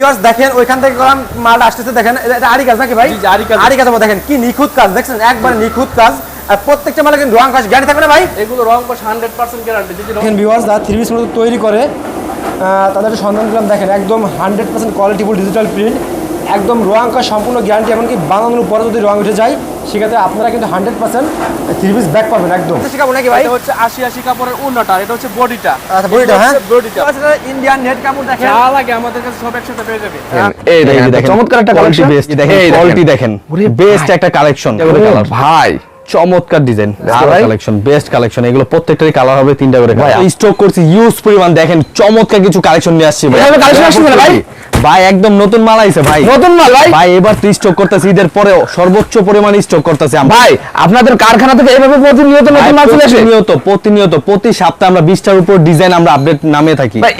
Viewers দেখেন ওইখান থেকে করাম মালটা আসতেছে দেখেন এটা আড়ি কাজ নাকি ভাই? আরি আড়ি কাজ। আড়ি কাজ দেখেন কি নিখুঁত কাজ দেখছেন? একবার নিখুঁত কাজ। আর প্রত্যেকটা মালে কিন্তু রং কাজ গ্যারান্টি থাকবে না ভাই? এগুলো রং কাজ হান্ড্রেড পার্সেন্ট গ্যারান্টি দেখেন ভিউয়ার্স দা থ্রি পিস তৈরি করে তাদের সন্ধান দিলাম দেখেন একদম hundred percent qualityful digital print একদম রং কাজ সম্পূর্ণ গ্যারান্টি এমনকি বানানোর পরে যদি রং উঠে যায় সেক্ষেত্রে আপনারা কিন্তু hundred percent three piece back পাবেন একদম। শেখাবো নাকি ভাই? হচ্ছে আশি আশি কাপড়ের উন্নটা এটা হচ্ছে বডিটা। আচ্ছা বডিটা হ্যাঁ? বডিটা। ইন্ডিয়ান নেট কাপড় দেখেন। যা লাগে আমাদের কাছে সব একসাথে পেয়ে যাবে। এই দেখেন দেখেন, চমৎকার একটা কোয়ালিটি কালেকশন বেস্ট দেখেন কোয়ালিটি দেখেন। বেস্ট একটা কালেকশন ভাই চমৎকার ডিজাইন ভাই। কালেকশন বেস্ট কালেকশন এগুলো প্রত্যেকটারই কালার হবে তিনটা করে ভাই স্টক করছি ইউজ পরিমাণ। দেখেন চমৎকার কিছু কালেকশন নিয়ে আসছি ভাই। এভাবে collection আসছে না ভাই? ভাই একদম নতুন মাল আইছে ভাই। নতুন মাল ভাই? ভাই এবার তো স্টক করতেছি ঈদের পরেও সর্বোচ্চ পরিমাণ স্টক করতেছি ভাই আপনাদের কারখানা থেকে এইভাবে প্রতিনিয়ত নতুন মাল চলে আসে? প্রতিনিয়ত প্রতিনিয়ত প্রতি সপ্তাহে আমরা বিশটার উপর ডিজাইন আমরা আপডেট নামে থাকি। ভাই,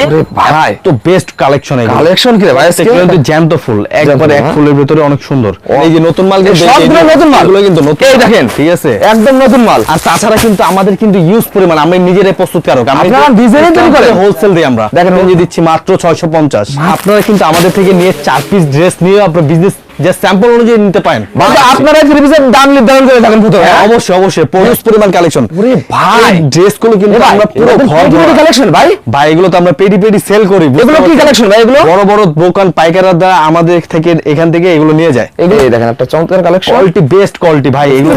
ভাই। তো বেস্ট কালেকশন কালেকশন কি রে ভাই? কিন্তু জ্যান্ত ফুল একবার এক হ্যাঁ। ফুলের ভিতরে অনেক সুন্দর। এই যে নতুন মাল সবগুলো নতুন মাল। এগুলো কিন্তু নতুন এই দেখেন। ঠিক আছে? একদম নতুন মাল। আর তাছাড়া কিন্তু আমাদের কিন্তু ইউজ পরিমাণ আমরা নিজেরাই প্রস্তুতকারক। আমরা ডিজাইনে তৈরি করেন? হোলসেল দিই আমরা। দেখেন যে দিচ্ছি মাত্র 650 আপনারা কিন্তু আমাদের থেকে নিয়ে চার পিস ড্রেস নিয়ে আপনার বিজনেস যে স্যাম্পল অনুযায়ী নিতে পারেন। ভাই আপনারা পিসের দাম নির্ধারণ করে থাকেন প্রথমে হ্যাঁ, অবশ্যই অবশ্যই প্রচুর পরিমাণ কালেকশন ওরে ভাই। ড্রেসগুলো কিন্তু আমরা পুরো ঘর পেটি ভাই? ভাই এগুলো তো আমরা পেডি পেডি সেল করি এগুলো কি collection ভাই এগুলো? বড় বড় দোকান পাইকাররা দ্বারা আমাদের থেকে এখান থেকে এগুলো নিয়ে যায়। এই দেখেন একটা চমৎকার কালেকশন কোয়ালিটি বেস্ট কোয়ালিটি ভাই এগুলো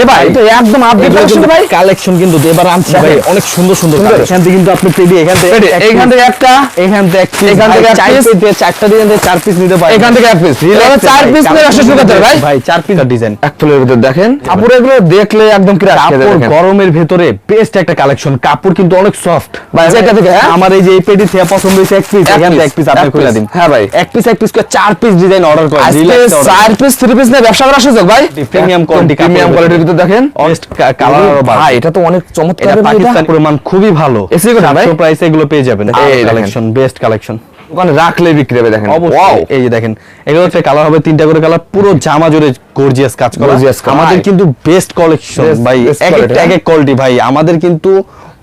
এ ভাই, এটা একদম update collection ভাই। কালেকশন কিন্তু এবার আনছি ভাই অনেক সুন্দর সুন্দর। এখান থেকে কিন্তু আপনি পেডি এখান থেকে piece, থেকে একটা। এখান থেকে এখান থেকে চার piece দিয়ে চারটা দিয়ে দিয়ে চার পিস নিতে পারেন। এখান থেকে এক piece। চার ভাই, নিয়ে ব্যবসা শুরু করতে ভাই। ভাই চার পিস ডিজাইন এক ফুলের ভিতর দেখেন। কাপড় এগুলো দেখলে একদম কি কাপড় গরমের ভেতরে বেস্ট একটা কালেকশন কাপড় কিন্তু অনেক সফট ভাই, যেটা থেকে, হ্যাঁ? আমার এই যে এই পেটি থেকে পছন্দ হয়েছে এক পিস এখান থেকে এক পিস আপনি খুলে দিন হ্যাঁ ভাই। এক পিস এক পিস করে চার পিস ডিজাইন অর্ডার করেন। আজকে চার পিস থ্রি পিস নিয়ে ব্যবসা করার সুযোগ ভাই। প্রিমিয়াম কোয়ালিটি প্রিমিয়াম কোয়ালিটির ভিতর দেখেন। বেস্ট কালার ভাই এটা তো অনেক চমৎকার এটা পাকিস্তান পরিমাণ খুবই ভালো। এসি ভাই? প্রাইসে এগুলো পেয়ে যাবেন। কালেকশন বেস্ট কালেকশন ওখানে রাখলে বিক্রি হবে দেখেন। অবশ্যই। এই যে দেখেন এগুলো হচ্ছে কালার হবে তিনটা করে কালার পুরো জামা জুড়ে গর্জিয়াস কাজ করা। আমাদের কিন্তু বেস্ট কালেকশন ভাই এক একটা এক এক কোয়ালিটি ভাই। আমাদের কিন্তু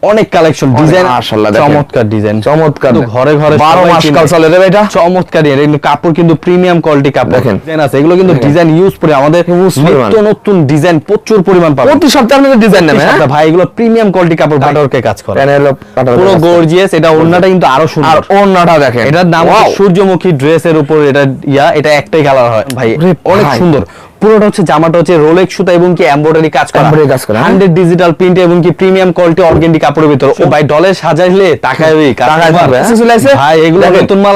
অনেক কালেকশন ডিজাইন মাশাআল্লাহ চমৎকার ডিজাইন চমৎকার ঘরে ঘরে বারো সবাই মাস কাল চলে রে ভাই এটা? চমৎকার এর কিন্তু কাপড় কিন্তু প্রিমিয়াম কোয়ালিটি কাপড়। দেখেন। ডিজাইন আছে। এগুলো কিন্তু ডিজাইন ইউজ করে আমাদের নিত্য নতুন ডিজাইন প্রচুর পরিমাণ পাবেন। প্রতি সপ্তাহে আপনাদের ডিজাইন নেবে হ্যাঁ? ভাই এগুলো প্রিমিয়াম কোয়ালিটি কাপড় বাটারকে কাজ করে। পুরো গর্জিয়াস এটা ওড়নাটা কিন্তু আরও সুন্দর। আর ওন্নাটা দেখেন। এটার নাম সূর্যমুখী ড্রেসের উপর এটা ইয়া এটা একটাই কালার হয়। ভাই অনেক সুন্দর। পুরোটা হচ্ছে জামাটা হচ্ছে রোলেক্স সুতা এবং কি এমব্রয়ডারি কাজ করা। Embroidery কাজ করা, হ্যাঁ? হান্ড্রেড ডিজিটাল প্রিন্ট এবং কি প্রিমিয়াম কোয়ালিটি অর্গেন্ডি কাপড়ের ভিতর। ও ভাই ডলে সাজাইলে টাকায় ওই হ্যাঁ? আসে? ভাই এগুলো নতুন মাল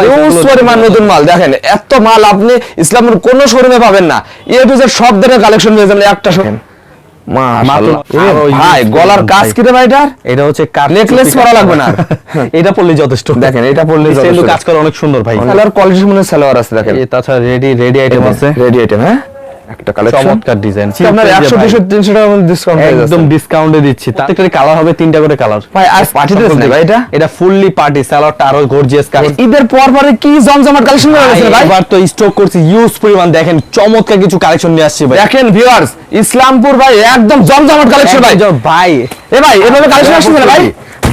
পরিমাণ নতুন মাল। দেখেন এত মাল আপনি ইসলামের কোন শোরুমে পাবেন না। এ টু জেড সব ধরনের কালেকশন পেয়ে যাবেন একটা শোরুম ভাই গলার কাজ কি রে ভাই এটা হচ্ছে Necklace করা লাগবে না। এটা পড়লে যথেষ্ট। দেখেন, এটা পরলেই কিন্তু যথেষ্ট। কাজ করা অনেক সুন্দর ভাই। কোয়ালিটি মানে সালোয়ার আছে দেখেন। এই তাছাড়া রেডি রেডি আইটেম আছে। রেডি আইটেম হ্যাঁ? একটা কালেকশন চমৎকার ডিজাইন আপনার 100 200 300 টাকা ডিসকাউন্ট একদম ডিসকাউন্টে দিচ্ছি। প্রত্যেকটারই কালার হবে তিনটা করে কালার ভাই আর পার্টি ড্রেস না ভাই। এটা এটা ফুললি পার্টি সালোয়ারটা আরও গর্জিয়াস কালার ঈদের পর পরে কি জমজমাট কালেকশন হয়ে গেছে ভাই? এবার তো স্টক করছি ইউজ পরিমাণ। দেখেন চমৎকার কিছু কালেকশন নিয়ে আসছি ভাই। দেখেন ভিউয়ার্স ইসলামপুর ভাই একদম জমজমাট কালেকশন ভাই। ভাই এ ভাই এভাবে কালেকশন আসছে না ভাই?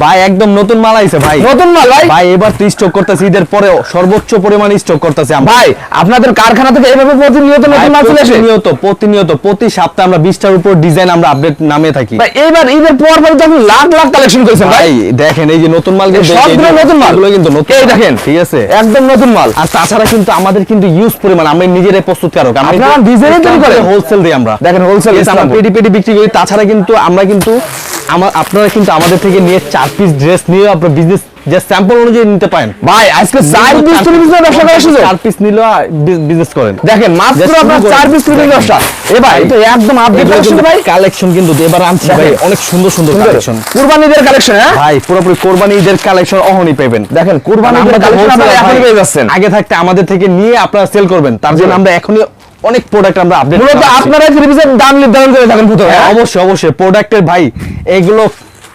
ভাই একদম নতুন মাল আইছে ভাই। নতুন মাল ভাই? ভাই এবার তো স্টক করতেছি ঈদের পরেও সর্বোচ্চ পরিমাণ স্টক করতেছি আমরা। ভাই আপনাদের কারখানা থেকে এভাবে প্রতিনিয়ত নতুন মাল চলে আসে? প্রতিনিয়ত প্রতিনিয়ত প্রতি সপ্তাহে আমরা বিশটার উপর ডিজাইন আমরা আপডেট নামে থাকি। ভাই এইবার ঈদের পর পরে যখন লাখ লাখ কালেকশন করেছেন ভাই? দেখেন এই যে নতুন মাল সবগুলো নতুন মাল। কিন্তু নতুন এই দেখেন ঠিক আছে? একদম নতুন মাল। আর তাছাড়া কিন্তু আমাদের কিন্তু ইউজ পরিমাণ আমরা নিজেরাই প্রস্তুতকারক আমরা আপনারা ডিজাইনে তৈরি করেন? হোলসেল দিই আমরা। দেখেন, Yes, আমরা পেডি পেডি বিক্রি করি তাছাড়া কিন্তু আমরা কিন্তু আমার আপনারা কিন্তু আমাদের থেকে নিয়ে চার পিস ড্রেস নিয়ে আপনার বিজনেস যে স্যাম্পল অনুযায়ী নিতে পারেন। ভাই আজকে চার পিস তিন পিস ব্যবসা করার সুযোগ চার পিস নিলে বিজনেস করেন। দেখেন মাত্র আপনার চার পিস পিস ব্যবসা। এ ভাই এটা একদম আপডেট কালেকশন ভাই। কালেকশন কিন্তু এবার আনছি ভাই অনেক সুন্দর সুন্দর কালেকশন কুরবানিদের কালেকশন হ্যাঁ? ভাই পুরোপুরি কোরবানি ঈদের কালেকশন অহনি পাবেন দেখেন কুরবানি আমরা ঈদের তো কালেকশন আপনারা এখনই পেয়ে যাচ্ছেন। আগে থাকতে আমাদের থেকে নিয়ে আপনারা সেল করবেন। তার জন্য আমরা এখনই অনেক প্রোডাক্ট আমরা আপডেট মূলত আপনারা দাম নির্ধারণ করে থাকেন হ্যাঁ? অবশ্যই অবশ্যই প্রোডাক্টের ভাই এগুলো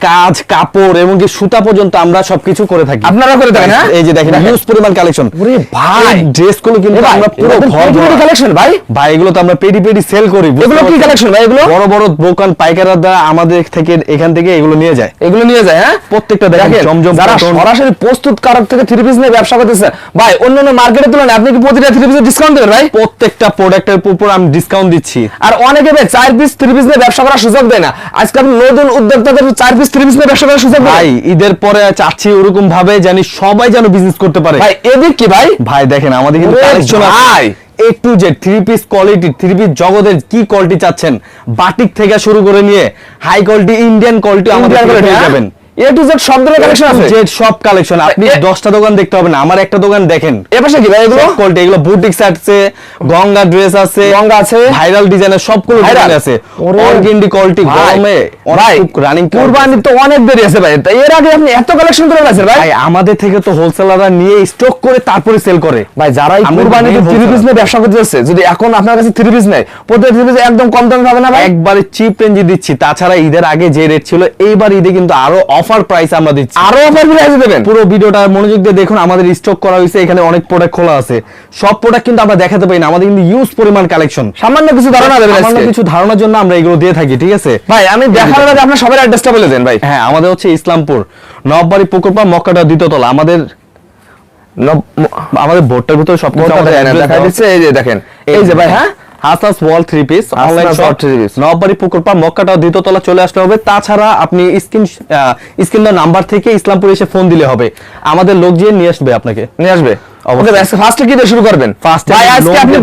কাজ কাপড় এবং কি সুতা পর্যন্ত আমরা সবকিছু করে থাকি আপনারা করে থাকেন, হ্যাঁ? এই যে দেখেন। হিউজ পরিমাণ কালেকশন ওরে ভাই। ড্রেসগুলো কিন্তু আমরা পুরো ঘর পেটি ভাই। ভাই এগুলো তো আমরা পেডি পেডি সেল করি এগুলো কি collection ভাই, এগুলো? বড় বড় দোকান পাইকাররা দ্বারা আমাদের থেকে এখান থেকে এগুলো নিয়ে যায় এগুলো নিয়ে যায় হ্যাঁ প্রত্যেকটা দেখেন, জমজম যারা। সরাসরি প্রস্তুত কারক থেকে থ্রি পিস নিয়ে ব্যবসা করতেছে ভাই অন্যান্য মার্কেটের তুলনায় আপনি কি প্রতিটা থ্রি পিসের ডিসকাউন্ট দেবেন ভাই প্রত্যেকটা প্রোডাক্টের উপর আমি ডিসকাউন্ট দিচ্ছি আর অনেকে ভাই চার পিস থ্রি পিস নিয়ে ব্যবসা করার সুযোগ দেয় না আজকাল নতুন উদ্যোক্তাদের চার পিস থ্রি পিস নিয়ে ব্যবসা করার সুযোগ ভাই ভাই ঈদের পরে চাচ্ছি ওরকম ভাবে জানি সবাই যেন বিজনেস করতে পারে। ভাই এদিক কি ভাই? ভাই দেখেন আমাদের কিন্তু কালেকশন ভাই। A to Z three piece quality three piece জগতের কি কোয়ালিটি চাচ্ছেন? বাটিক থেকে শুরু করে নিয়ে হাই কোয়ালিটি ইন্ডিয়ান কোয়ালিটি আমাদের পেয়ে হ্যাঁ? যাবেন। এ টু জেড সব ধরনের কালেকশন আছে? জেড সব কালেকশন আপনি এ- দশটা দোকান দেখতে হবে না আমার একটা দোকান দেখেন। এ কি ভাই এগুলো? কোয়ালিটি এগুলো বুটিক্স আছে গঙ্গা ড্রেস আছে গঙ্গা আছে। ভাইরাল ডিজাইনের সবগুলো ডিজাইন আছে। অর্গেন্ডি কোয়ালিটি গরমে ভাই রানিং কুরবানির তো অনেক দেরি আছে ভাই। এর আগে আপনি এত কালেকশন করে রাখছেন ভাই? ভাই আমাদের থেকে তো হোলসেলাররা নিয়ে স্টক করে তারপরে সেল করে। ভাই যারা থ্রি পিস নিয়ে ব্যবসা করতে যাচ্ছে যদি এখন আপনার কাছে থ্রি পিস নেই প্রত্যেক পিস একদম কম দামে পাবে না ভাই? একবারে চিপ রেঞ্জে দিচ্ছি। তাছাড়া ঈদের আগে যে রেট ছিল এইবার ঈদে কিন্তু আরও অফার প্রাইস আমরা দিচ্ছি। আরও অফার প্রাইসে দেবেন। পুরো ভিডিওটা মনোযোগ দিয়ে দেখুন আমাদের স্টক করা হয়েছে এখানে অনেক প্রোডাক্ট খোলা আছে। সব প্রোডাক্ট কিন্তু আমরা দেখাতে পারি না আমাদের কিন্তু ইউজ পরিমাণ কালেকশন সামান্য কিছু ধারণা দেবেন সামান্য কিছু ধারণার জন্য আমরা এগুলো দিয়ে থাকি ঠিক আছে? ভাই আমি দেখার আগে আপনার সবার অ্যাড্রেসটা বলে দেন ভাই। হ্যাঁ আমাদের হচ্ছে ইসলামপুর নববাড়ি পুকুরপা মক্কাটা দ্বিতীয়তলা আমাদের আমাদের বোর্ডটার ভিতরে সব কিছু আমাদের দেখা দিচ্ছে এই যে দেখেন। এই যে ভাই হ্যাঁ? হাসাস wall three piece online wall three piece। নববাড়ি পুকুরপা মক্কাটা দ্বিতীয়তলা চলে আসতে হবে তাছাড়া আপনি স্ক্রিন স্ক্রিন নাম্বার থেকে ইসলামপুর এসে ফোন দিলে হবে আমাদের লোক গিয়ে নিয়ে আসবে আপনাকে নিয়ে আসবে অবশ্যই। ওকে ফার্স্টে কি দিয়ে শুরু করবেন? First ভাই আজকে আপনি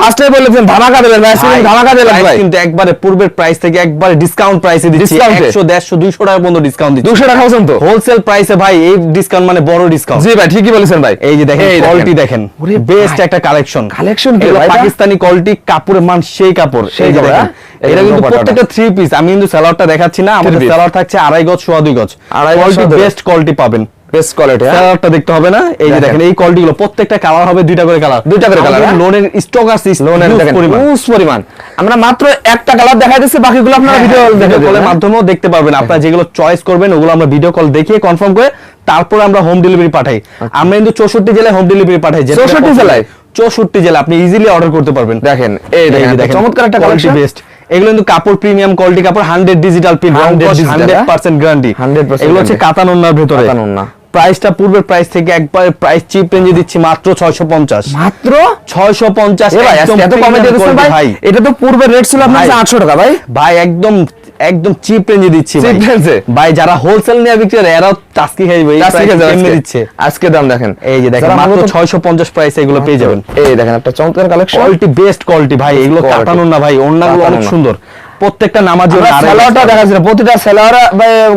ফার্স্টে বলেছেন ধামাকা দেবেন ভাই আজকে ধামাকা দিলেন ভাই। কিন্তু একবারে পূর্বের প্রাইস থেকে একবারে ডিসকাউন্ট প্রাইসে দিচ্ছি। 100 150 200 টাকা পর্যন্ত ডিসকাউন্ট দিচ্ছি। 200 টাকা পর্যন্ত? হোলসেল প্রাইসে ভাই এই ডিসকাউন্ট মানে বড় ডিসকাউন্ট জি ভাই ঠিকই বলেছেন ভাই। এই যে দেখেন কোয়ালিটি দেখেন। বেস্ট একটা কালেকশন Collection কি ভাই পাকিস্তানি কোয়ালিটি কাপড়ের মান সেই কাপড়। সেই যে দেখেন। হ্যাঁ? এটা কিন্তু প্রত্যেকটা থ্রি পিস আমি কিন্তু সেলারটা দেখাচ্ছি না। আমাদের। সেলার থাকছে আড়াই গজ সোয়া দুই গজ। কোয়ালিটি। বেস্ট কোয়ালিটি পাবেন। বেস্ট কোয়ালিটি হ্যাঁ? সেলারটা দেখতে হবে না? এই যে দেখেন। এই কোয়ালিটি গুলো প্রত্যেকটা কালার হবে দুইটা করে কালার দুইটা করে হ্যাঁ? লোনের স্টক আছে লোনের দেখেন পরিমাণ। পরিমাণ। আমরা মাত্র একটা কালার দেখাই দিচ্ছি বাকিগুলো আপনারা ভিডিও দেখে কলের কলের মাধ্যমেও দেখতে পারবেন। আপনারা যেগুলো চয়েস করবেন ওগুলো আমরা ভিডিও কল দেখিয়ে কনফার্ম করে তারপরে আমরা হোম ডেলিভারি পাঠাই। আমরা কিন্তু চৌষট্টি জেলায় হোম ডেলিভারি পাঠাই যেটা 64 পছন্দ। জেলায়? চৌষট্টি জেলা আপনি ইজিলি অর্ডার করতে পারবেন। দেখেন, এই দেখেন, চমৎকার একটা কোয়ালিটি বেস্ট এগুলো কিন্তু কাপড় প্রিমিয়াম কোয়ালিটি কাপড় হান্ড্রেড ডিজিটাল প্রিন্ট হান্ড্রেড হ্যাঁ? পার্সেন্ট গ্যারান্টি 100% এগুলো হচ্ছে guarantee। ভেতরে। কাতান ওড়না। প্রাইসটা পূর্বের প্রাইস থেকে একবার প্রাইস চিপ রেঞ্জে দিচ্ছি মাত্র ছয়শো পঞ্চাশ। মাত্র? ছয়শো পঞ্চাশ এ ভাই এত কমে দিয়ে দিচ্ছেন ভাই। এটা তো পূর্বের রেট ছিল আপনার 800 টাকা ভাই। ভাই একদম একদম চিপ রেঞ্জে দিচ্ছি ভাই। Range এ? ভাই যারা হোলসেল নিয়ে বিক্রি করে এরাও টাস্কি price কেমনে আজকে- দিচ্ছে? আজকে দাম দেখেন। এই যে দেখেন মাত্র মূলত- 650 প্রাইসে এগুলো পেয়ে যাবেন। এই দেখেন একটা চমৎকার কালেকশন কোয়ালিটি বেস্ট কোয়ালিটি ভাই এগুলো। কাটানো না ভাই ওন্নাগুলো অনেক সুন্দর। প্রত্যেকটা নামাজি দেখাচ্ছি প্রতিটা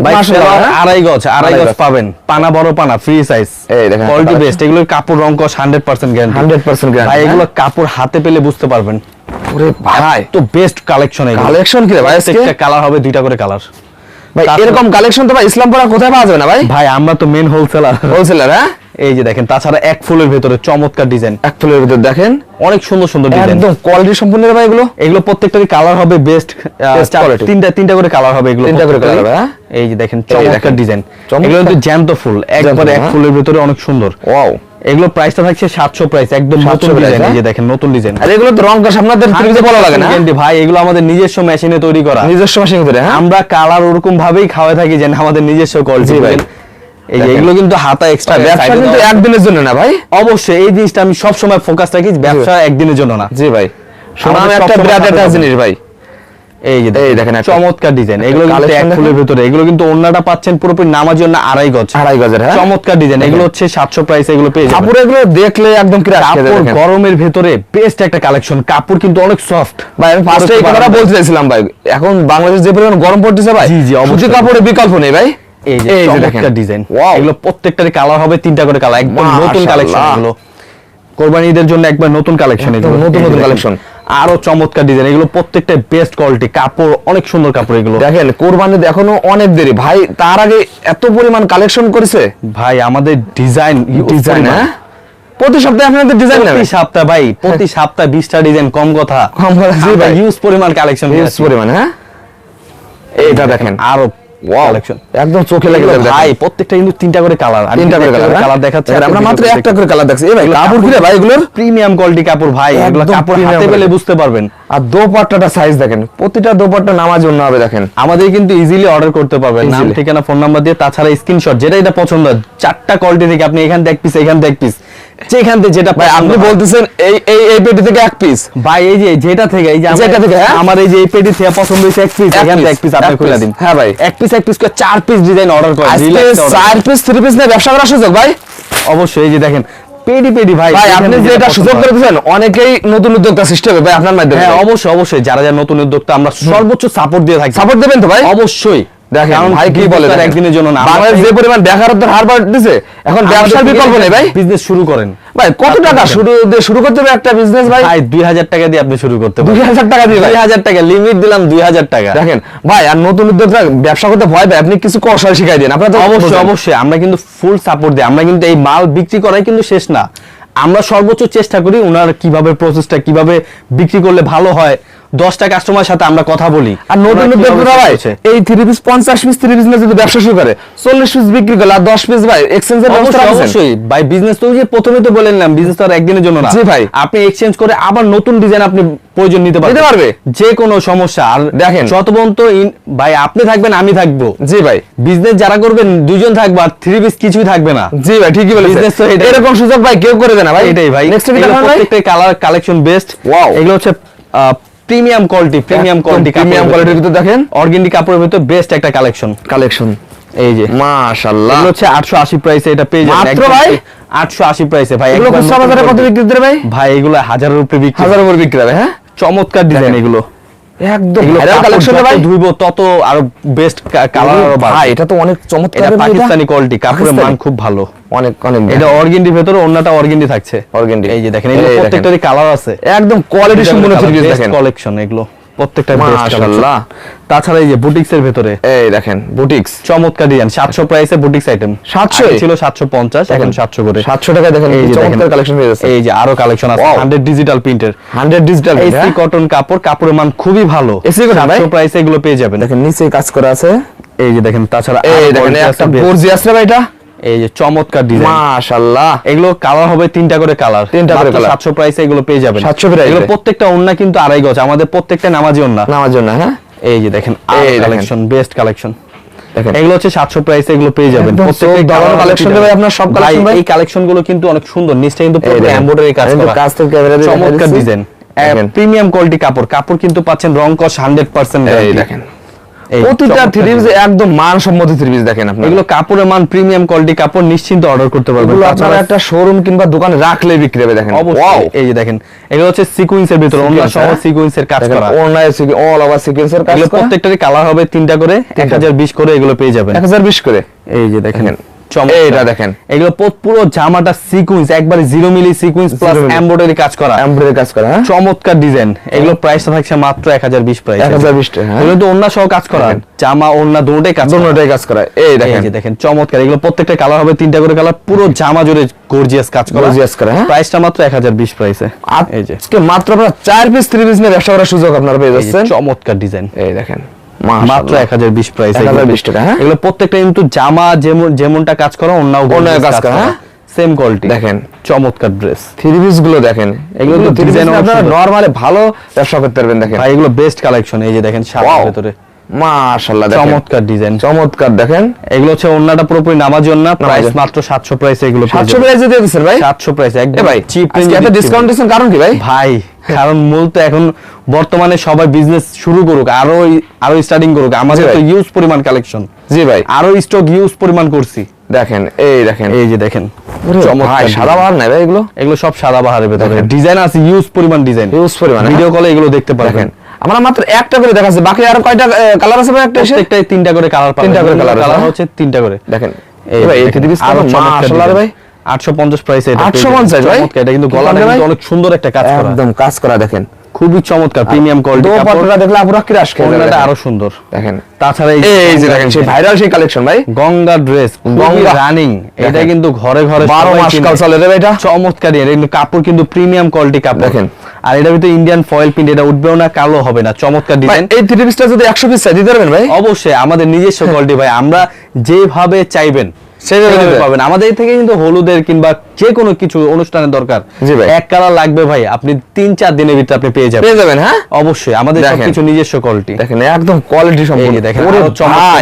মাশাআল্লাহ, হ্যাঁ? আড়াই গজ আড়াই গজ। পাবেন। পানা বড় পানা ফ্রি সাইজ এই দেখেন কোয়ালিটি বেস্ট এগুলোর কাপড় রং কস 100% গ্যারান্টি 100% guarantee, ভাই হ্যাঁ? এগুলো কাপড় হাতে পেলে বুঝতে পারবেন। ওরে ভাই। তো বেস্ট কালেকশন এগুলো। কালেকশন কি ভাই কালার হবে দুইটা করে কালার ভাই এরকম কালেকশন তো ভাই ইসলামপুরা কোথায় পাওয়া যাবে না ভাই? ভাই আমরা তো মেন হোলসেলার হোলসেলার হ্যাঁ? এই যে দেখেন তাছাড়া এক ফুলের ভেতরে চমৎকার ডিজাইন এক ফুলের ভিতর দেখেন অনেক সুন্দর সুন্দর ডিজাইন একদম কোয়ালিটি সম্পূর্ণ ভাই এগুলো? এগুলো প্রত্যেকটারই কালার হবে বেস্ট তিনটা তিনটা করে কালার হবে এগুলো তিনটা করে colour হবে, হ্যাঁ? এই যে দেখেন চমৎকার ডিজাইন এগুলো কিন্তু জ্যান্ত ফুল একবার এক হ্যাঁ? ফুলের ভেতরে অনেক সুন্দর। ওয়াও এগুলো প্রাইসটা থাকছে 700 প্রাইস একদম নতুন ডিজাইন এই হ্যাঁ? যে দেখেন নতুন ডিজাইন আর এগুলো তো রং কষ আপনাদের ত্রিভুজে বলা লাগে না হ্যাঁ? ভাই এগুলো আমাদের নিজস্ব মেশিনে তৈরি করা। নিজস্ব মেশিন করে হ্যাঁ? আমরা কালার ওরকম ভাবেই খাওয়া থাকি যেন আমাদের নিজস্ব কোয়ালিটি ভাই। এই এগুলো কিন্তু হাতা এক্সট্রা ব্যবসা কিন্তু একদিনের জন্য না ভাই। অবশ্যই এই জিনিসটা আমি সব সময় ফোকাস রাখি ব্যবসা একদিনের জন্য না। জি ভাই। সুনাম একটা বিরাট একটা জিনিস ভাই। এই যে এই দেখেন চমৎকার ডিজাইন এগুলো কিন্তু এক ফুলের ভিতরে। এগুলো কিন্তু পাচ্ছেন পুরোপুরি নামার জন্য আড়াই গজ। আড়াই গজের হ্যাঁ? চমৎকার ডিজাইন এগুলো হচ্ছে সাতশো প্রাইস এগুলো পেয়ে যাবেন। কাপড় এগুলো দেখলে একদম কি কাপড় গরমের ভেতরে বেস্ট একটা কালেকশন কাপড় কিন্তু অনেক সফট ভাই আমি ফার্স্টে এই কথাটা বলতে চাইছিলাম ভাই। এখন বাংলাদেশ যে পরিমাণ গরম পড়তেছে ভাই জি, জি, অবশ্যই। কাপড়ের বিকল্প নেই ভাই। এই যে চমৎকার ডিজাইন এগুলো প্রত্যেকটারই কালার হবে তিনটা করে কালার একদম নতুন কালেকশন এগুলো। কোরবানি ঈদের জন্য একবার নতুন কালেকশন এগুলো। নতুন নতুন collection। আরও চমৎকার ডিজাইন এগুলো প্রত্যেকটা বেস্ট কোয়ালিটি কাপড় অনেক সুন্দর কাপড় এগুলো। দেখেন কোরবানি এখনও অনেক দেরি। ভাই তার আগে এত পরিমাণ কালেকশন করেছে? ভাই আমাদের ডিজাইন ডিজাইন হ্যাঁ? প্রতি সপ্তাহে আপনাদের ডিজাইন প্রতি সপ্তাহ ভাই প্রতি সপ্তাহ বিশটা ডিজাইন কম কথা। কম কথা, জি ভাই। হিউজ পরিমাণ কালেকশন হিউজ পরিমাণ হ্যাঁ? এইটা দেখেন। আরও কালেকশন একদম চোখে লেগে যাবে ভাই প্রত্যেকটা কিন্তু তিনটা করে কালার তিনটা করে কালার কালার দেখাচ্ছে আমরা মাত্র একটা করে কালার দেখছি। এই ভাই কাপড় কি ভাই এগুলোর প্রিমিয়াম কোয়ালিটি কাপড় ভাই এগুলো কাপড় হাতে পেলে বুঝতে পারবেন। আর দোপাট্টাটা সাইজ দেখেন প্রতিটা দোপাট্টা নামার জন্য হবে দেখেন। আমাদের কিন্তু ইজিলি অর্ডার করতে পারবেন। নাম ঠিকানা ফোন নাম্বার দিয়ে তাছাড়া স্ক্রিনশট যেটা এটা পছন্দ চারটা কোয়ালিটি থেকে আপনি এখান এক পিস এখান এক পিস যেখান থেকে যেটা ভাই আপনি বলতেছেন এই এই এই পেটি থেকে এক পিস ভাই এই যে যেটা থেকে এই যে যেটা থেকে, হ্যাঁ? আমার এই যে এই পেটি থেকে পছন্দ হয়েছে এক পিস এখান থেকে এক পিস আপনি খুলে দিন। হ্যাঁ ভাই। এক পিস এক পিস করে চার পিস ডিজাইন অর্ডার করেন আজকে চার পিস থ্রি পিস নিয়ে ব্যবসা করার সুযোগ ভাই? অবশ্যই এই যে দেখেন পেডি পেডি ভাই ভাই আপনি যে যেটা এটা সুযোগ করে দিচ্ছেন অনেকেই নতুন উদ্যোক্তা সৃষ্টি হবে ভাই আপনার মাধ্যমে। হ্যাঁ অবশ্যই অবশ্যই যারা যারা নতুন উদ্যোক্তা আমরা সর্বোচ্চ সাপোর্ট দিয়ে থাকি। সাপোর্ট দেবেন তো ভাই? অবশ্যই। দেখেন ভাই কি বলে একদিনের জন্য না বাংলাদেশ যে পরিমাণ বেকারত্বের হার বাড়তেছে এখন ব্যবসার বিকল্প নেই ভাই। বিজনেস শুরু করেন। ভাই কত টাকা শুরু দিয়ে শুরু করতে হবে একটা বিজনেস ভাই? ভাই দুই হাজার টাকা দিয়ে আপনি শুরু করতে টাকা দিয়ে ভাই। দুই হাজার টাকা লিমিট দিলাম দুই হাজার টাকা। দেখেন ভাই আর নতুন উদ্যোক্তা ব্যবসা করতে ভয় পায় আপনি কিছু কৌশল শিখাই দিন। আপনার তো অবশ্যই অবশ্যই আমরা কিন্তু ফুল সাপোর্ট দিই। আমরা কিন্তু এই মাল বিক্রি করাই কিন্তু শেষ না। আমরা সর্বোচ্চ চেষ্টা করি ওনার কীভাবে প্রসেসটা কীভাবে বিক্রি করলে ভালো হয় দশটা কাস্টমার সাথে আমরা কথা বলি। আর নতুন উদ্যোক্তা ভাই এই থ্রি পিস পঞ্চাশ পিস থ্রি পিস যদি ব্যবসা শুরু করে চল্লিশ পিস বিক্রি করলে আর দশ পিস ভাই এক্সচেঞ্জের ব্যবস্থা অবশ্যই ভাই বিজনেস তো যে প্রথমে তো বলেনলাম বিজনেস তো আর একদিনের জন্য না। জি ভাই। আপনি এক্সচেঞ্জ করে আবার নতুন ডিজাইন আপনি প্রয়োজন নিতে পারবেন। নিতে পারবে? যে কোনো সমস্যা। আর দেখেন। যত পর্যন্ত ভাই আপনি থাকবেন আমি থাকব। জি ভাই। বিজনেস যারা করবেন দুজন থাকবে আর থ্রি পিস কিছুই থাকবে না। জি ভাই ঠিকই বলে বিজনেস তো। এরকম সুযোগ ভাই কেউ করে দেয় না ভাই। এটাই ভাই। নেক্সট প্রত্যেকটা কালার কালেকশন বেস্ট Wow. এগুলো হচ্ছে premium quality premium quality premium কোয়ালিটির ভিতর দেখেন। অর্গেন্ডি কাপড়ের ভিতর বেস্ট একটা কালেকশন কালেকশন এই যে। মাশাআল্লাহ। এগুলো হচ্ছে 880 প্রাইসে এটা পেয়ে যাবেন। মাত্র ভাই? 880 প্রাইসে ভাই এগুলো খুচরা বাজারে কত বিক্রি করে ভাই? ভাই এগুলো হাজারের উপরে বিক্রি হাজারের উপর বিক্রি হবে হ্যাঁ? চমৎকার ডিজাইন এগুলো। একদম কালেকশন ভাই ধুইবো তত আরও বেস্ট কালার আরও ভাই এটা তো অনেক চমৎকার এটা পাকিস্তানি কোয়ালিটি কাপড়ের মান খুব ভালো। অনেক অনেক এটা অর্গেন্ডির ভেতরে অন্যটা অর্গেন্ডি থাকছে। এই যে দেখেন এই। প্রত্যেকটারই কালার আছে। একদম কোয়ালিটি সম্পূর্ণ থ্রি পিস দেখেন। কালেকশন এগুলো। প্রত্যেকটা মাশাআল্লাহ। তাছাড়া এই যে বুটিক্স এর এই দেখেন বুটিক্স। চমৎকার ডিজাইন 700 প্রাইসে বুটিক্স আইটেম 700 ছিল 750 এখন 700 করে। 700 টাকায় দেখেন এই চমৎকার কালেকশন পেয়ে যাচ্ছে। এই যে আরও কালেকশন আছে Wow। 100 ডিজিটাল প্রিন্টের 100 ডিজিটাল এসি কটন কাপড় কাপড়ের মান খুবই ভালো। AC cotton 700 প্রাইসে এগুলো পেয়ে যাবেন। দেখেন নিচে কাজ করা আছে। এই যে দেখেন তাছাড়া এই দেখেন একটা। গর্জিয়াস ভাই এটা। এই যে চমৎকার ডিজাইন মাশাআল্লাহ। এগুলো কালার হবে তিনটা করে কালার তিনটা করে colour। 700 প্রাইসে এগুলো পেয়ে যাবেন। 700 price এ। এগুলো প্রত্যেকটা ওন্না কিন্তু আড়াই গজ। আমাদের প্রত্যেকটা নামাজি ওন্না নামার জন্য হ্যাঁ? এই যে দেখেন এই কালেকশন বেস্ট কালেকশন দেখেন। এগুলো হচ্ছে 700 প্রাইসে এগুলো পেয়ে যাবেন। প্রত্যেকটা যাবেন। আপনার সব ভাই, collection ভাই? এই কালেকশনগুলো কিন্তু অনেক সুন্দর। নিচটা কিন্তু পুরো এমব্রয়ডারি কাজ করা। কাছ থেকে দিয়ে চমৎকার ডিজাইন প্রিমিয়াম কোয়ালিটি কাপড়। কাপড় কিন্তু পাচ্ছেন রং কস 100% এই গ্যারান্টি দেখেন। প্রতিটা থ্রি পিস একদম মানসম্মত থ্রি পিস দেখেন আপনি এগুলো কাপড়ের মান প্রিমিয়াম কোয়ালিটি কাপড় নিশ্চিন্ত অর্ডার করতে পারবেন। আপনারা একটা শোরুম কিংবা দোকানে রাখলে বিক্রি হবে দেখেন। এই যে দেখেন এগুলো হচ্ছে সিকোয়েন্সের ভিতরে অন্য সহ সিকোয়েন্সের কাজ করা। অনলাইন অল ওভার সিকোয়েন্সের কাজ করা। প্রত্যেকটারই কালার হবে তিনটা করে 1020 করে এগুলো পেয়ে যাবেন। 1020 করে। এই যে দেখেন। এইটা দেখেন। এগুলো পুরো জামাটা সিকুয়েন্স একবারে জিরো মিলি সিকুয়েন্স প্লাস এমব্রয়ডারি কাজ করা। এমব্রয়ডারি কাজ করা চমৎকার ডিজাইন এগুলো প্রাইসটা থাকছে মাত্র 1020 প্রাইস 1020 টাকা। এগুলো তো ওন্না সহ কাজ করা। জামা ওন্না দুটোই কাজ করা। কাজ করা। এই দেখেন। চমৎকার। এগুলো প্রত্যেকটা কালার হবে তিনটা করে কালার পুরো জামা জুড়ে গর্জিয়াস কাজ করা। হ্যাঁ? প্রাইসটা মাত্র 1020 প্রাইসে এই যে। মাত্র আপনারা পিস পিস নিয়ে ব্যবসা করার সুযোগ আপনারা পেয়ে যাচ্ছেন। চমৎকার ডিজাইন এই দেখেন। মাত্র এক হাজার বিশ প্রাইস 1020 টাকা, হ্যাঁ? এগুলো প্রত্যেকটা কিন্তু জামা যেমন যেমনটা কাজ করা অন্যাও অন্যায় কাজ করা, হ্যাঁ? সেম কোয়ালিটি দেখেন। চমৎকার ড্রেস থ্রি পিসগুলো দেখেন এগুলো এগুলো তো থ্রি পিস আপনারা নরমালি ভালো ব্যবসা করতে পারবেন দেখেন। ভাই এগুলো বেস্ট কালেকশন এই যে দেখেন সাদার Wow! ভিতরে। মাশাআল্লাহ দেখেন। চমৎকার ডিজাইন চমৎকার দেখেন। এগুলো হচ্ছে পুরোপুরি নামার জন্য প্রাইস মাত্র 700 প্রাইসে এগুলো 700 প্রাইসে দিয়ে দিচ্ছেন ভাই? 700 প্রাইস এ একদম ভাই চিপ এত ডিসকাউন্ট কারণ কি ভাই? ভাই কারণ মূলত এখন বর্তমানে সবাই বিজনেস শুরু করুক আরও আরও স্টার্টিং করুক। আমাদের তো ইউজ পরিমাণ কালেকশন জি ভাই। আরও স্টক ইউজ পরিমাণ করছি। দেখেন এই দেখেন। এই যে দেখেন। সাদা বাহার নাই ভাই এগুলো? এগুলো সব সাদা বাহারের ভেতরে। ডিজাইন আছে ইউজ পরিমাণ ডিজাইন ইউজ পরিমাণে, ভিডিও কলে এগুলো দেখতে পারবেন। আমরা মাত্র একটা করে দেখাচ্ছি বাকি আর কয়টা কালার আছে ভাই একটা প্রত্যেকটাই তিনটা করে কালার পাবেন। তিনটা করে কালার হ্যাঁ? হচ্ছে তিনটা করে। দেখেন। এই ভাই এই থ্রি পিস ভাই। 850 প্রাইসে এটা 850 ভাই? এটা কিন্তু অনেক সুন্দর একটা কাজ করা। একদম কাজ করা দেখেন। খুবই চমৎকার প্রিমিয়াম কোয়ালিটি কাপড়। দেখলে আপুরা কি খেয়ে যাবে ওড়নাটা আরও সুন্দর। দেখেন। তাছাড়া এই যে দেখেন সেই ভাইরাল সেই কালেকশন ভাই। গঙ্গা ড্রেস গঙ্গা। রানিং এটা কিন্তু ঘরে ঘরে মাস কাল চলে এটা। চমৎকার এটা কিন্তু কাপড় কিন্তু প্রিমিয়াম কোয়ালিটি কাপড়। দেখেন। আর এটা ভিতরে ইন্ডিয়ান ফয়েল প্রিন্ট এটা উঠবেও না কালো হবে না। চমৎকার ডিজাইন এই থ্রি পিসটা যদি একশো পিস চাই দিতে পারবেন ভাই? অবশ্যই আমাদের নিজস্ব কোয়ালিটি ভাই। আমরা যেভাবে চাইবেন। পাবেন। আমাদের থেকে কিন্তু হলুদের কিংবা যে কোনো কিছু অনুষ্ঠানের দরকার। এক কালার লাগবে ভাই আপনি তিন চার দিনের ভিতরে আপনি পেয়ে যাবেন। পেয়ে যাবেন হ্যাঁ? অবশ্যই আমাদের। সবকিছু নিজস্ব কোয়ালিটি দেখেন একদম কোয়ালিটি সম্পূর্ণ। দেখেন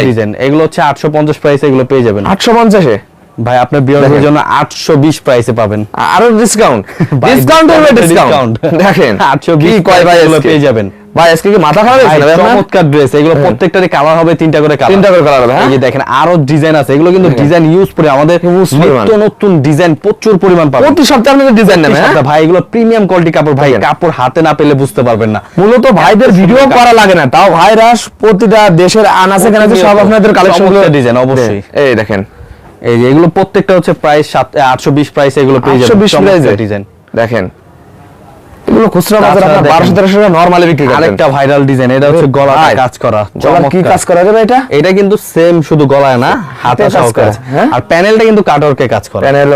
ডিজাইন এগুলো হচ্ছে আটশো পঞ্চাশ প্রাইস এগুলো পেয়ে যাবেন। আটশো পঞ্চাশে? ভাই আপনার বিয়ারের জন্য 820 প্রাইসে পাবেন। আরও ডিসকাউন্ট ভাই, ডিসকাউন্ট হবে ডিসকাউন্ট দেখেন 820 কি কয় ভাই এগুলো পেয়ে যাবেন। ভাই আজকে কি মাথা খারাপ হয়েছে? চমৎকার ড্রেস এগুলো প্রত্যেকটারই কালার হবে তিনটা করে কালার তিনটা করে কালার হবে হ্যাঁ? এই যে দেখেন আরও ডিজাইন আছে। এগুলো কিন্তু ডিজাইন ইউজ করে আমাদের। নিত্য নতুন ডিজাইন প্রচুর পরিমাণ পাবেন। প্রতি সপ্তাহে আপনাদের ডিজাইন নেবে হ্যাঁ? ভাই এগুলো প্রিমিয়াম কোয়ালিটি কাপড় ভাই। কাপড় হাতে না পেলে বুঝতে পারবেন না। মূলত ভাইদের ভিডিও করা লাগে না। তাও ভাইরা প্রতিটা দেশের আনাচে কানাচে সব আপনাদের কালেকশন ডিজাইন অবশ্যই। এই দেখেন। এই যে এগুলো প্রত্যেকটা হচ্ছে প্রাইস আটশো বিশ প্রাইস এগুলো পেয়ে যাবেন। 820 প্রাইসে ডিজাইন দেখেন। এগুলো খুচরা বাজার তাছাড়া আপনার দেখেন। বারোশো তেরোশো টাকা নর্মালি বিক্রি করেন আরেকটা ভাইরাল ডিজাইন এটা হচ্ছে গলা ভাই, কাজ করা। গলার কি কাজ করা যাবে এটা? এটা কিন্তু সেম শুধু গলায় না হাতে কাজ করা, হ্যাঁ? আর প্যানেলটা কিন্তু কাটওয়ার্কে কাজ করা। প্যানেল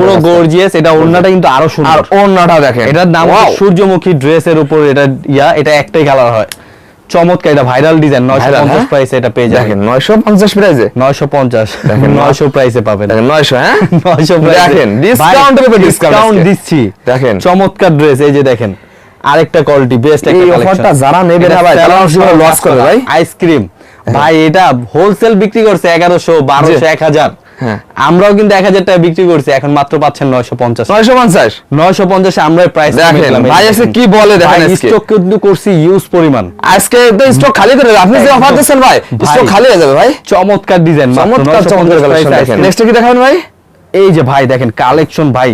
পুরো গর্জিয়াস এটা ওড়নাটা কিন্তু আরও আর সুন্দর ওড়নাটা দেখেন। এটার নাম হচ্ছে সূর্যমুখী ড্রেসের উপর এটা ইয়া এটা একটাই কালার হয়। চমৎকার এটা ভাইরাল ডিজাইন নয়শো Viral, পঞ্চাশ হ্যাঁ? প্রাইসে এটা পেয়ে যাবেন। দেখেন নয়শো পঞ্চাশ প্রাইজে নয়শো পঞ্চাশ দেখেন, নয়শো প্রাইসে পাবেন। দেখেন নয়শো হ্যাঁ? নয়শো দেখেন, discount এর উপর ডিসকাউন্ট দিচ্ছি। দেখেন। চমৎকার ড্রেস এই যে দেখেন আরেকটা কোয়ালিটি বেস্ট একটা এই কালেকশন offerটা যারা নেবে না ভাই, তারা loss করবে ভাই। আইসক্রিম ভাই এটা হোলসেল বিক্রি করছে এগারোশো বারোশো এক হাজার। হ্যাঁ। আমরাও কিন্তু এক হাজার টাকা বিক্রি করছি এখন মাত্র পাচ্ছেন নয়শো পঞ্চাশ। নয়শো পঞ্চাশ? নয়শো পঞ্চাশে আমরা প্রাইস দেখেন, ভাই আজকে কি বলে দেখেন স্টক কিন্তু করছি ইউজ পরিমাণ। আজকে তো স্টক খালি করে। আপনি যে অফার দিচ্ছেন ভাই। স্টক খালি হয়ে যাবে ভাই। চমৎকার ডিজাইন চমৎকার চমৎকার নেক্সট কি দেখাবেন ভাই? এই যে ভাই দেখেন কালেকশন ভাই।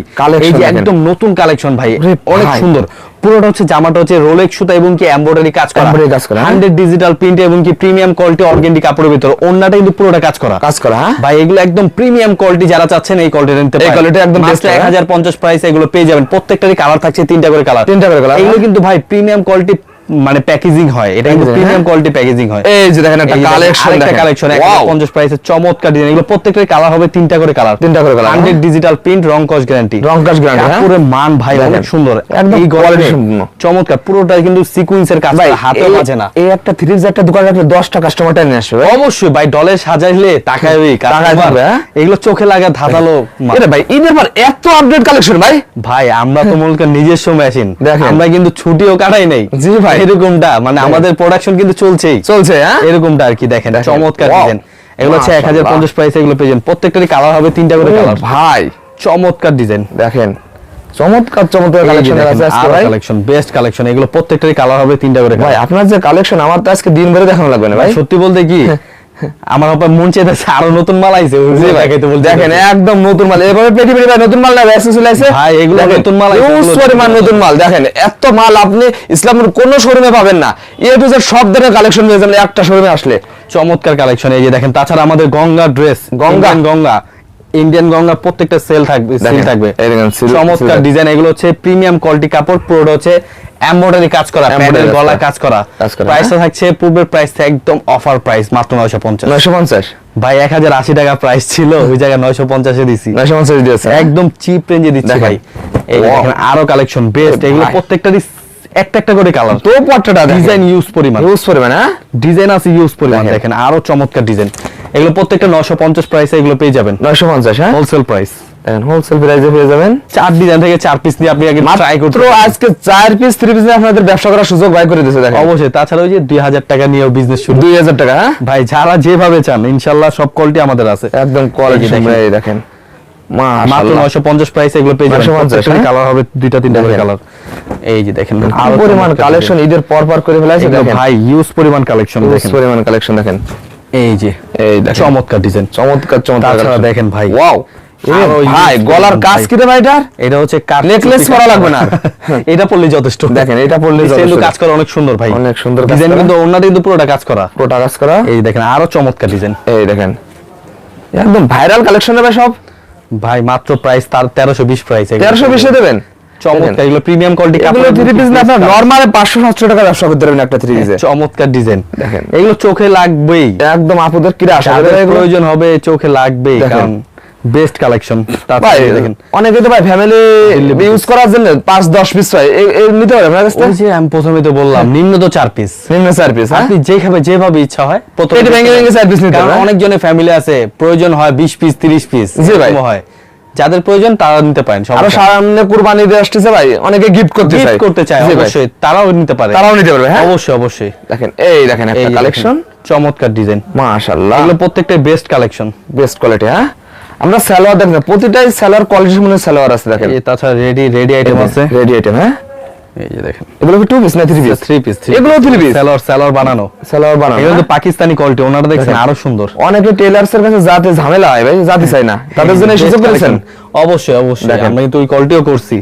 এই যে একদম নতুন কালেকশন ভাই। অনেক সুন্দর। পুরোটা হচ্ছে জামাটা হচ্ছে রোলেক সুতা এবং কি এমব্রয়ডারি কাজ করা। কাজ করা, হ্যাঁ? হান্ড্রেড ডিজিটাল প্রিন্ট এবং কি প্রিমিয়াম কোয়ালিটি অর্গেন্ডি কাপড়ের ভিতর। ওন্নাটা কিন্তু পুরোটা কাজ করা। কাজ করা হ্যাঁ? ভাই এগুলো একদম প্রিমিয়াম কোয়ালিটি যারা চাচ্ছেন এই কোয়ালিটি নিতে এই পারেন। quality একদম best, মাত্র হ্যাঁ? 1050 প্রাইস এগুলো পেয়ে যাবেন। প্রত্যেকটারই কালার থাকছে তিনটা করে কালার তিনটা করে কালার এগুলো হ্যাঁ? কিন্তু ভাই প্রিমিয়াম কোয়ালিটি মানে প্যাকেজিং হয় এটা কিন্তু প্রিমিয়াম? কোয়ালিটি প্যাকেজিং হয় এই যে দেখেন একটা কালেকশন দেখেন কালেকশন Wow! 150 প্রাইসে চমৎকার ডিজাইন এগুলো প্রত্যেকটার কালার হবে তিনটা করে কালার তিনটা করে হান্ড্রেড হ্যাঁ? ডিজিটাল প্রিন্ট রং কস গ্যারান্টি রং কাজ guarantee, হ্যাঁ? পুরো মান ভাই অনেক সুন্দর এই quality সম্পূর্ণ। চমৎকার পুরোটা কিন্তু সিকুয়েন্সের কাজ ভাই হাতেও বাজে না এই একটা থ্রি একটা দোকান রাখলে দশটা কাস্টমার টেনে আসবে অবশ্যই ভাই ডলে সাজাইলে ওই টাকায় থাকবে, হ্যাঁ? এগুলো চোখে লাগা ধাঁধালো। এটা ভাই ঈদের পর এত আপডেট কালেকশন ভাই ভাই আমরা তো মূলত নিজস্ব মেশিন। আমরা কিন্তু ছুটিও কাটাই নাই জি ভাই। এরকমটা মানে আমাদের প্রোডাকশন কিন্তু চলছেই। চলছে হ্যাঁ? এরকমটা আর কি দেখেন। চমৎকার ডিজাইন এগুলো হচ্ছে এক হাজার মাশাআল্লাহ। পঞ্চাশ প্রাইস এগুলো পেয়ে যাবেন। প্রত্যেকটারই কালার হবে তিনটা করে কালার ভাই। চমৎকার ডিজাইন দেখেন চমৎকার চমৎকার কালেকশন আছে কালেকশন বেস্ট কালেকশন এগুলো প্রত্যেকটারই কালার হবে তিনটা করে ভাই আপনার যে কালেকশন আমার তো আজকে দিন ভরে দেখানো লাগবে না ভাই। সত্যি বলতে কি আমার আপনার মন চাইতেছে আরও নতুন মাল আইছে জি ভাই। দেখেন একদম নতুন মাল। এভাবে পেটি পেটি ভাই নতুন মাল না অ্যাক্সেসরি আছে। ভাই, এগুলো নতুন মাল আইছে, পরিমাণ নতুন মাল। দেখেন এত মাল আপনি ইসলামের কোন শোরুমে পাবেন না। এ টু জেড সব ধরনের কালেকশন পেয়ে যাবেন একটা শোরুমে আসলে। চমৎকার কালেকশন এই যে দেখেন তাছাড়া আমাদের গঙ্গা ড্রেস গঙ্গা? গঙ্গা। ইন্ডিয়ান গঙ্গা প্রত্যেকটা সেল থাকবে। সেল থাকবে চমৎকার ডিজাইন এগুলো হচ্ছে প্রিমিয়াম কোয়ালিটি কাপড় পুরোটা হচ্ছে এমব্রয়ডারি কাজ করা প্যানেল গলা কাজ করা প্রাইসটা থাকছে পূর্বের প্রাইস একদম অফার প্রাইস মাত্র নয়শো পঞ্চাশ। নয়শো পঞ্চাশ? ভাই এক হাজার আশি টাকা প্রাইস ছিল ওই জায়গায় নয়শো পঞ্চাশে দিছি। নয়শো পঞ্চাশ দিয়েছে? একদম চিপ রেঞ্জে দিচ্ছি ভাই। এই দেখেন আরও কালেকশন বেস্ট এগুলো ভাই। প্রত্যেকটারই একটা একটা করে কালার তো পট্টাটা ডিজাইন ইউজ পরিমাণ। ইউজ করবেন হ্যাঁ? ডিজাইন আছে ইউজ পরিমাণ দেখেন। আরও চমৎকার ডিজাইন এগুলো প্রত্যেকটা নশো পঞ্চাশ প্রাইসে এগুলো পেয়ে যাবেন। নয়শো পঞ্চাশ হ্যাঁ? হোলসেল প্রাইস হোলসেল প্রাইসে পেয়ে যাবেন। চার ডিজাইন থেকে চার পিস নিয়ে আপনি আগে ট্রাই করতে আজকে চার পিস থ্রি পিস আপনাদের ব্যবসা করার সুযোগ ভাই করে দিয়েছে দেখেন। অবশ্যই তাছাড়া ওই যে দুই হাজার টাকা নিয়েও বিজনেস শুরু। দুই হাজার টাকা হ্যাঁ? ভাই যারা যেভাবে চান ইনশাল্লাহ সব কোয়ালিটি আমাদের আছে। একদম কোয়ালিটি এই যে দেখেন। দেখেন। মাত্র নয়শো পঞ্চাশ প্রাইস এগুলো পেয়ে যাবেন। কালার হবে দুইটা তিনটা করে কালার এই যে দেখেন পরিমাণ কালেকশন ঈদের পর পর করে ফেলাইছে ভাই ইউজ পরিমাণ কালেকশন দেখেন। পরিমাণ কালেকশন দেখেন। এই যে এই চমৎকার ডিজাইন চমৎকার চমৎকার দেখেন ভাই ওয়াও ভাই গলার কাজ কি রে ভাই এটা হচ্ছে কাট করা লাগবে না। এটা পড়লে যথেষ্ট। দেখেন, এটা পরলেই যথেষ্ট। কাজ করা অনেক সুন্দর ভাই। অনেক সুন্দর ডিজাইন কিন্তু ওনাটা কিন্তু পুরোটা কাজ করা। পুরোটা কাজ করা। এই দেখেন আরও চমৎকার ডিজাইন এই দেখেন। একদম ভাইরাল কালেকশন হবে সব। ভাই মাত্র প্রাইস তার দেবেন? চমৎকার এগুলো প্রিমিয়াম কোয়ালিটি এগুলো থ্রি পিস না আপনার নর্মালে টাকা ব্যবসা করতে পারবেন একটা থ্রি পিসে চমৎকার ডিজাইন দেখেন। এগুলো চোখে লাগবেই। একদম প্রয়োজন হবে চোখে লাগবেই কারণ বেস্ট কালেকশন ভাই দেখেন। অনেকে তো ভাই ফ্যামিলি ইউজ করার জন্য পাঁচ দশ পিস হয়। এ- এ নিতে পারে আপনার কাছ ওই যে আমি প্রথমে তো বললাম নিম্ন তো চার পিস নিম্ন চার পিস হ্যাঁ? আপনি যেভাবে যেভাবে ইচ্ছা হয় প্রথমে ভেঙে ভেঙে চার piece নিতে হবে, হ্যাঁ? অনেকজনের ফ্যামিলি আছে প্রয়োজন হয় বিশ পিস তিরিশ পিস জি ভাই। হয়। যাদের প্রয়োজন তারা নিতে পারেন আরও সামনে কুরবানি দিয়ে আসতেছে ভাই অনেকে গিফট করতে চায়। গিফট করতে চায় ভাই। অবশ্যই তারাও নিতে পারে। তারাও নিতে পারবে হ্যাঁ? অবশ্যই অবশ্যই। দেখেন এই দেখেন একটা কালেকশন চমৎকার ডিজাইন মাশাআল্লাহ। এগুলো প্রত্যেকটাই বেস্ট কালেকশন বেস্ট কোয়ালিটি হ্যাঁ? আমরা সালোয়ার দেখেন প্রতিটাই সালোয়ার কোয়ালিটির মধ্যে সালোয়ার আছে দেখেন। এই তাছাড়া রেডি রেডি আইটেম আছে। রেডি আইটেম হ্যাঁ? এই যে দেখেন। এগুলো কি টু পিস না থ্রি পিস থ্রি পিস এগুলো থ্রি পিস সালোয়ার সালোয়ার বানানো। সালোয়ার বানানো এগুলো তো হ্যাঁ? পাকিস্তানি কোয়ালিটি ওনারা দেখছেন দেখেন। আরও সুন্দর। অনেকে টেলার্স এর কাছে যাতে ঝামেলা হয় ভাই যাতে চাই না। তাদের জন্য সুযোগ করেছেন? অবশ্যই অবশ্যই। দেখেন। আমরা কিন্তু ওই কোয়ালিটিও করছি।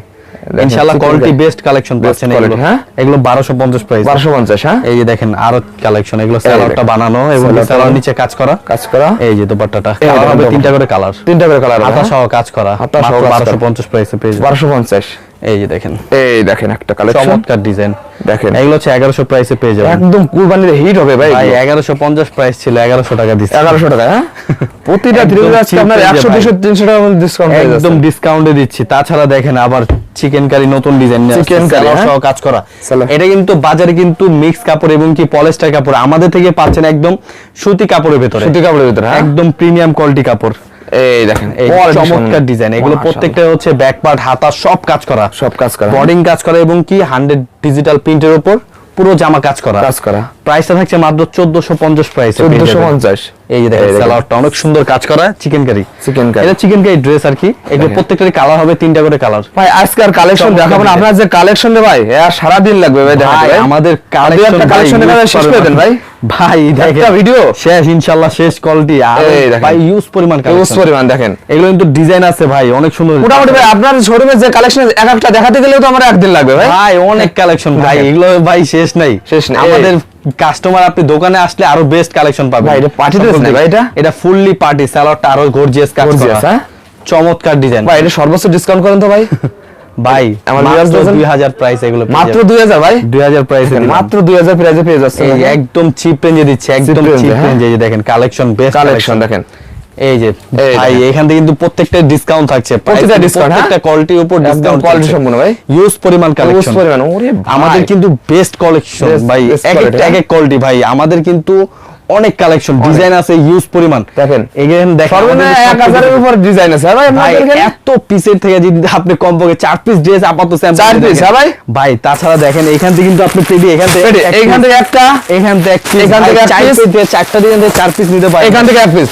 ইনশাআল্লাহ কোয়ালিটি বেস্ট কালেকশন পাচ্ছেন এগুলো। হ্যাঁ? এগুলো 1250 প্রাইস বারোশো পঞ্চাশ হ্যাঁ? এই যে দেখেন আরও কালেকশন এগুলো সেলরটা দেখেন। বানানো এবং সেলর নিচে কাজ করা। কাজ করা। এই যে দোপাট্টাটা কালার হবে তিনটা করে কালার তিনটা করে কালার হাতা সহ কাজ করা হাতা সহ কাজ করা। 1250 প্রাইসে পেয়ে যাবেন। বারোশো পঞ্চাশ। এই যে দেখেন। এই দেখেন একটা কালেকশন চমৎকার ডিজাইন দেখেন। এগুলো হচ্ছে 1100 প্রাইসে পেয়ে যাবেন। একদম কুরবানির হিট হবে ভাই ভাই 1150 প্রাইস ছিল 1100 টাকা দিচ্ছে। এগারোশো টাকা হ্যাঁ? প্রতিটা আজকে আপনার range এ একশো ভাই। দুশো তিনশো টাকা ডিসকাউন্ট একদম ডিসকাউন্টে দিচ্ছি। তাছাড়া দেখেন আবার চিকেন কারি নতুন ডিজাইন curry, হ্যাঁ? সহ কাজ করা। এটা কিন্তু বাজারে কিন্তু মিক্স কাপড় এবং কি পলিস্টার কাপড়। আমাদের থেকে পাচ্ছেন একদম সুতি কাপড়ের ভেতরে। সুতি কাপড়ের ভিতরে হ্যাঁ? একদম প্রিমিয়াম কোয়ালিটি কাপড়। এই দেখেন চমৎকার ডিজাইন এগুলো প্রত্যেকটা হচ্ছে ব্যাক পার্ট হাতা সব কাজ করা। সব কাজ করা। বডিং কাজ করা এবং কি হান্ড্রেড ডিজিটাল প্রিন্টের উপর পুরো জামা কাজ করা। কাজ করা। প্রাইসটা থাকছে মাত্র চোদ্দশো পঞ্চাশ প্রাইস চোদ্দশো পঞ্চাশ। এই যে দেখেন সালোয়ারটা অনেক সুন্দর কাজ করা চিকেন কারি curry। এটা চিকেন কারি ড্রেস আর কি। এগুলো। প্রত্যেকটারই কালার হবে তিনটা করে কালার ভাই কালেকশন চমৎকার দেখাবো না। আপনার যে কালেকশন রে ভাই এ সারা দিন লাগবে ভাই দেখাতে। আমাদের কালেকশন শেষ করে দেন ভাই। ভাই দেখেন video? শেষ ইনশাআল্লাহ শেষ কোয়ালিটি আর ভাই ইউজ পরিমাণ ইউজ পরিমাণ দেখেন। এগুলো কিন্তু ডিজাইন আছে ভাই অনেক সুন্দর। মোটামুটি ভাই আপনার শোরুমে যে কালেকশন এক একটা দেখাতে গেলেও তো আমার একদিন লাগবে ভাই। ভাই অনেক কালেকশন ভাই এগুলো ভাই শেষ নাই। শেষ নাই। আমাদের কাস্টমার আপনি দোকানে আসলে আরও বেস্ট কালেকশন পাবেন। ভাই, এটা dress না ভাই এটা? এটা ফুললি পার্টি স্যালাডটা আরও গর্জিয়াস কাজ করা। হ্যাঁ? চমৎকার ডিজাইন ভাই এটা সর্বোচ্চ ডিসকাউন্ট করেন তো ভাই। ভাই আমার 2000 প্রাইস এগুলো মাত্র দুই হাজার ভাই? 2000 প্রাইসে মাত্র দুই হাজার প্রাইজে পেয়ে যাচ্ছে এই যে একদম চিপ রেঞ্জে দিচ্ছে একদম চিপ হ্যাঁ? রেঞ্জে এই যে দেখেন কালেকশন বেস্ট কালেকশন দেখেন। এই যে ভাই। এখান থেকে কিন্তু প্রত্যেকটা ডিসকাউন্ট থাকছে। Price discount, হ্যাঁ? প্রত্যেকটা কোয়ালিটির উপর ডিসকাউন্ট quality সম্পূর্ণ ভাই। ইউজ পরিমাণ কালেকশন পরিমাণ, ওরে আমাদের কিন্তু বেস্ট কালেকশন ভাই। quality, এক এক কোয়ালিটি ভাই। আমাদের কিন্তু অনেক কালেকশন ডিজাইন আছে ইউজ পরিমাণ। দেখেন। এখানে দেখেন সর্বনিম্ন আমাদের এক সব হাজারের কিছু- উপর ডিজাইন আছে। হ্যাঁ ভাই এখানে? এত পিসের থেকে যদি আপনি কমপক্ষে চার পিস ড্রেস আপাতত দেখেন। piece, হ্যাঁ ভাই? ভাই তাছাড়া দেখেন এখান থেকে কিন্তু আপনি পেডি এখান থেকে piece, থেকে একটা এখান থেকে এক এখান থেকে চার piece দিয়ে চারটা দিয়ে দিয়ে চার পিস নিতে পারেন। এখান থেকে এক পিস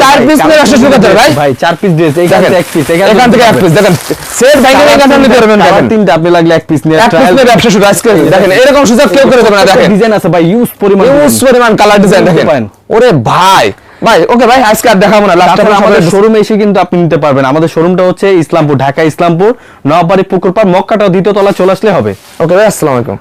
চার পিস নিয়ে ব্যবসা শুরু ভাই। ভাই চার পিস ড্রেস এখান থেকে এক পিস এখান থেকে এক পিস দেখেন। সেট ভাই এখান থেকে নিতে পারবেন দেখেন। তিনটা আপনি লাগলে এক পিস নিয়ে এক পিস নিয়ে ব্যবসা শুরু আজকে দেখেন এরকম সুযোগ কেউ করে দেবে না দেখেন। ডিজাইন আছে ভাই ইউজ পরিমাণ। ইউজ পরিমাণ কালার ডিজাইন দেখেন। পারেন। ওরে ভাই। ভাই ওকে ভাই আজকে আর দেখাবো না। লাস্ট আমাদের আমাদের শোরুমে এসে কিন্তু আপনি নিতে পারবেন। আমাদের শোরুমটা হচ্ছে ইসলামপুর ঢাকা ইসলামপুর নবাবাড়ি পুকুরপাড় মক্কাটা দ্বিতীয় তলা চলে আসলে হবে। ওকে ভাই আসসালামু আলাইকুম।